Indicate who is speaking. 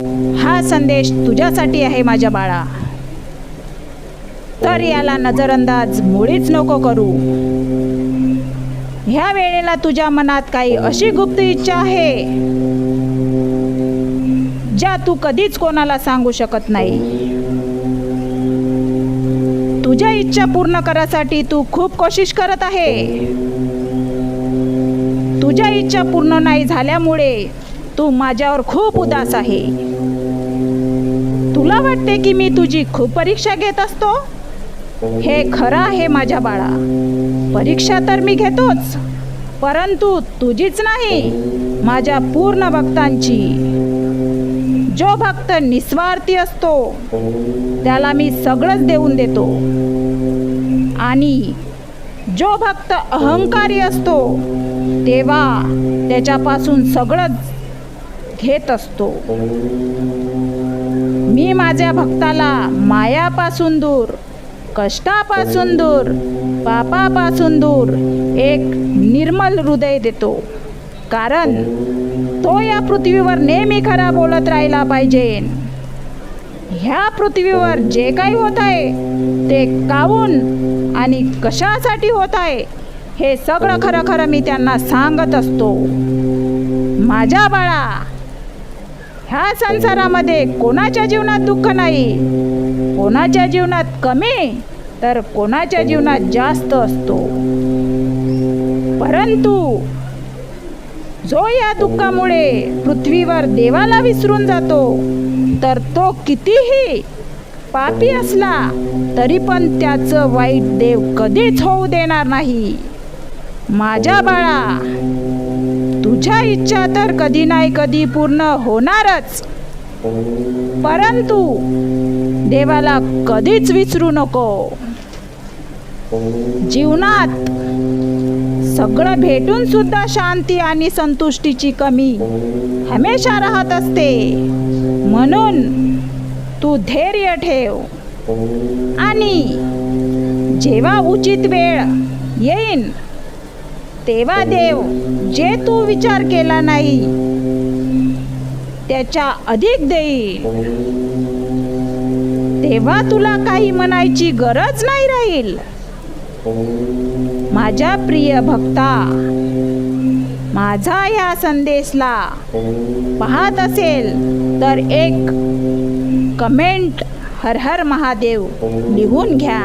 Speaker 1: हा संदेश तुझ्यासाठी आहे माझ्या बाळा. तर याला नजरअंदाज मुळीच नको करू. ह्या वेळेला तुझ्या मनात काही अशी गुप्त इच्छा आहे ज्या तू कधीच कोणाला सांगू शकत नाही. तुझ्या इच्छा पूर्ण करासाठी तू खूप कोशिश करत आहे. तुझ्या इच्छा पूर्ण नाही झाल्यामुळे तू माझ्यावर खूप उदास आहे. तुला वाटते की मी तुझी खूप परीक्षा घेत असतो? हे खरं आहे माझ्या बाळा. परीक्षा तर मी घेतोच परंतु तुझीच नाही माझ्या पूर्ण भक्तांची. जो भक्त निस्वार्थी असतो त्याला मी सगळंच देऊन देतो. आणि जो भक्त अहंकारी असतो तेव्हा त्याच्यापासून सगळंच घेत असतो. मी माझ्या भक्ताला मायापासून दूर कष्टापासून दूर पापापासून दूर एक निर्मल हृदय देतो. कारण तो या पृथ्वीवर नेहमी खरा बोलत राहिला पाहिजे. ह्या पृथ्वीवर जे काही होत आहे ते काऊन आणि कशासाठी होत आहे हे सगळं खरं खरं मी त्यांना सांगत असतो. माझ्या बाळा ह्या संसारामध्ये कोणाच्या जीवनात दुःख नाही? कोणाच्या जीवनात कमी? तर कोणाच्या जीवनात जास्त असतो. परंतु जो या दुःखामुळे पृथ्वीवर देवाला विसरून जातो तर तो कितीही पापी असला तरी पण त्याचं वाईट देव कधीच होऊ देणार नाही. माझ्या बाळा तुझ्या इच्छा तर कधी नाही कधी पूर्ण होणारच. परंतु देवाला कधीच विसरू नको. जीवनात सगळं भेटून सुद्धा शांती आणि संतुष्टीची कमी हमेशा राहत असते. म्हणून तू धैर्य ठेव. आणि जेव्हा उचित वेळ येईन तेव्हा देव जे तू विचार केला नाही त्याच्या अधिक देईल तेव्हा तुला काही म्हणायची गरज नाही राहील. माझ्या प्रिय भक्ता माझा या संदेशला पाहत असेल तर एक कमेंट हर हर महादेव लिहून घ्या.